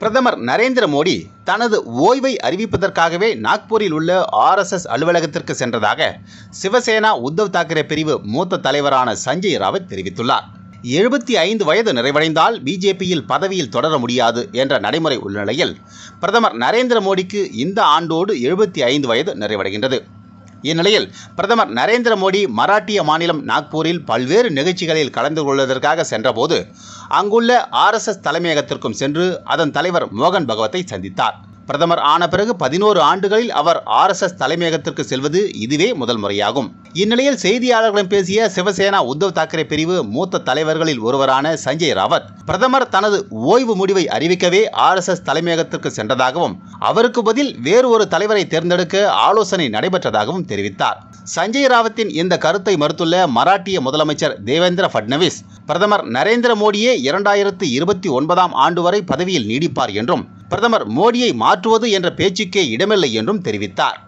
பிரதமர் நரேந்திர மோடி தனது ஓய்வை அறிவிப்பதற்காகவே நாக்பூரில் உள்ள ஆர்எஸ்எஸ் அலுவலகத்திற்கு சென்றதாக சிவசேனா உத்தவ் தாக்கரே பிரிவு மூத்த தலைவரான சஞ்சய் ராவத் தெரிவித்துள்ளார். எழுபத்தி ஐந்து வயது நிறைவடைந்தால் பிஜேபியில் பதவியில் தொடர முடியாது என்ற நடைமுறை உள்ள நிலையில் பிரதமர் நரேந்திர மோடிக்கு இந்த ஆண்டோடு எழுபத்தி ஐந்து வயது நிறைவடைகின்றது. இந்நிலையில் பிரதமர் நரேந்திர மோடி மராட்டிய மாநிலம் நாக்பூரில் பல்வேறு நிகழ்ச்சிகளில் கலந்து கொள்வதற்காக சென்றபோது அங்குள்ள ஆர்எஸ்எஸ் தலைமையகத்திற்கும் சென்று அதன் தலைவர் மோகன் பகவத்தை சந்தித்தார். பிரதமர் ஆன பிறகு பதினோரு ஆண்டுகளில் அவர் ஆர்எஸ்எஸ் தலைமையகத்திற்கு செல்வது இதுவே முதல் முறையாகும். இந்நிலையில் செய்தியாளர்களிடம் பேசிய சிவசேனா உத்தவ் தாக்கரே பிரிவு மூத்த தலைவர்களில் ஒருவரான சஞ்சய் ராவத் பிரதமர் தனது ஓய்வு முடிவை அறிவிக்கவே ஆர்எஸ்எஸ் தலைமையகத்திற்கு சென்றதாகவும் அவருக்கு பதில் வேறு ஒரு தலைவரை தேர்ந்தெடுக்க ஆலோசனை நடைபெற்றதாகவும் தெரிவித்தார். சஞ்சய் ராவத்தின் இந்த கருத்தை மறுத்துள்ள மராட்டிய முதலமைச்சர் தேவேந்திர ஃபட்னவிஸ் பிரதமர் நரேந்திர மோடியே இரண்டாயிரத்து இருபத்தி ஒன்பதாம் ஆண்டு வரை பதவியில் நீடிப்பார் என்றும் பிரதமர் மோடியை மாற்றுவது என்ற பேச்சுக்கே இடமில்லை என்றும் தெரிவித்தார்.